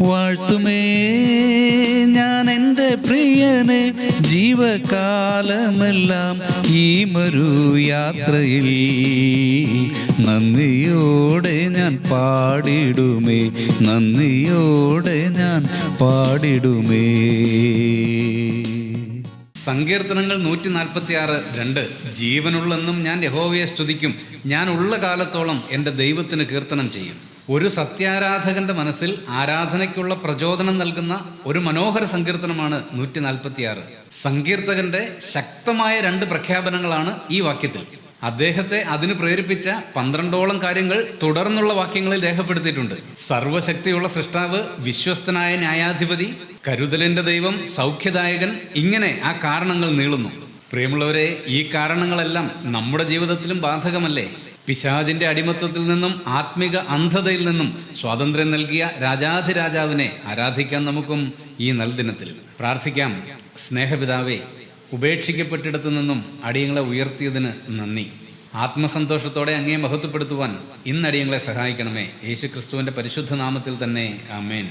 വാഴ്ത്തുമേ. ഞാൻ എന്റെ പ്രിയനെ ജീവകാലമെല്ലാം ഈ മരു യാത്രയിൽ നന്ദിയോടെ ഞാൻ പാടിടുമേ. നന്ദിയോടെ ഞാൻ പാടിടുമേ. സങ്കീർത്തനങ്ങൾ നൂറ്റി നാൽപ്പത്തി ആറ് രണ്ട്. ജീവനുള്ളെന്നും ഞാൻ യഹോവയെ സ്തുതിക്കും. ഞാൻ ഉള്ള കാലത്തോളം എന്റെ ദൈവത്തിന് കീർത്തനം ചെയ്യും. ഒരു സത്യാരാധകന്റെ മനസ്സിൽ ആരാധനയ്ക്കുള്ള പ്രചോദനം നൽകുന്ന ഒരു മനോഹര സങ്കീർത്തനമാണ് നൂറ്റി നാൽപ്പത്തിയാറ് സങ്കീർത്തകന്റെ ശക്തമായ രണ്ട് പ്രഖ്യാപനങ്ങളാണ് ഈ വാക്യത്തിൽ. അദ്ദേഹത്തെ അതിന് പ്രേരിപ്പിച്ച പന്ത്രണ്ടോളം കാര്യങ്ങൾ തുടർന്നുള്ള വാക്യങ്ങളിൽ രേഖപ്പെടുത്തിയിട്ടുണ്ട്. സർവശക്തിയുള്ള സൃഷ്ടാവ് വിശ്വസ്തനായ ന്യായാധിപതി കരുതലിന്റെ ദൈവം സൗഖ്യദായകൻ ഇങ്ങനെ ആ കാരണങ്ങൾ നീളുന്നു. പ്രിയമുള്ളവരെ ഈ കാരണങ്ങളെല്ലാം നമ്മുടെ ജീവിതത്തിലും ബാധകമല്ലേ? പിശാചിന്റെ അടിമത്വത്തിൽ നിന്നും ആത്മിക അന്ധതയിൽ നിന്നും സ്വാതന്ത്ര്യം നൽകിയ രാജാധിരാജാവിനെ ആരാധിക്കാൻ നമുക്കും ഈ നൽദിനത്തിൽ പ്രാർത്ഥിക്കാം. സ്നേഹപിതാവേ ഉപേക്ഷിക്കപ്പെട്ടിടത്തു നിന്നും അടിയങ്ങളെ ഉയർത്തിയതിന് നന്ദി. ആത്മസന്തോഷത്തോടെ അങ്ങേ മഹത്വപ്പെടുത്തുവാൻ ഇന്ന് അടിയങ്ങളെ സഹായിക്കണമേ. യേശു ക്രിസ്തുവിന്റെ പരിശുദ്ധ നാമത്തിൽ തന്നെ. ആമേൻ.